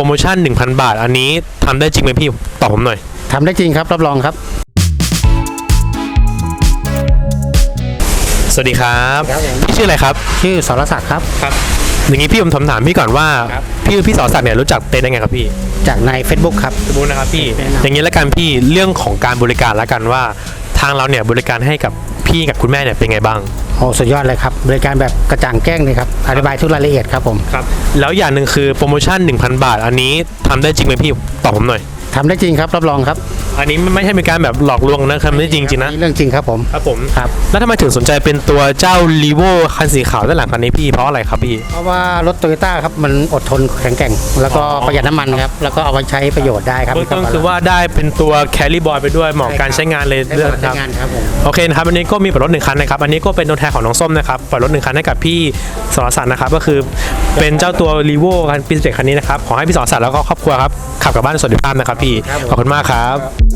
รโมชั่น 1,000 บาท อันนี้ทำได้จริงไหมพี่ตอบผมหน่อย ทำได้จริงครับ รับรองครับ สวัสดีครับครับผม พี่ชื่ออะไรครับชื่อสรศักดิ์ครับ ครับ อย่างนี้พี่ผมถามถามพี่ก่อนว่าครับ พี่พี่สอศักดิ์เนี่ยรู้จักเต้นได้ไงครับพี่ จากใน Facebook ครับ สมมตินะครับพี่ แนะนำ อย่างนี้แล้วกันพี่เรื่องของการบริการแล้วกันว่า ทางเราเนี่ยบริการให้กับ พี่กับคุณแม่เนี่ยเป็นไงบ้าง โอ้สุดยอดเลยครับบริการแบบกระจ่างแจ้งเลยครับอธิบายทุกรายละเอียดครับผมครับแล้วอย่างหนึ่งคือโปรโมชั่น 1,000 บาท อันนี้ทำได้จริงไหมพี่ตอบผมหน่อย ทำได้จริงครับรับรองครับ อันนี้ไม่ใช่เป็นการแบบหลอกลวงนะครับไม่ได้จริงจริงๆนะ เรื่องจริงครับผม ครับผมครับ แล้วทำไมถึงสนใจเป็นตัวเจ้า r ีโวคันสีขาวด้านหลังคันนี้พี่เพราะอะไรครับพี่ เพราะว่ารถโตโยต้าครับมันอดทนแข็งแกร่ง แล้วก็อ๋อประหยัดน้ำมันครับ แล้วก็เอาไว้ใช้ประโยชน์ได้ครับเบื้องต้นคือว่าได้เป็นตัวแคลรี่บอยไปด้วยเหมาะกับการใช้งานเลยได้ด้วยผลนะคใช้รับ งานครับผมโอเคนะครับอันนี้ก็มีปล่อยรถหนึ่งคันนะครับ อันนี้ก็เป็นตัวแทนของน้องส้มนะครับปล่อยรถหนึ่งคันให้กับพี่สรศักดิ์นะครับ ก็คือเป็นเจ้าตัว r ีโวคันปีเจ็คันนี้นะครับ ขอให้พี่สรศักดิ์แล้วก็ครอบครัวครับขับกลับบ้านสวัสดิภาพนะครับพี่ ขอบคุณมากครับ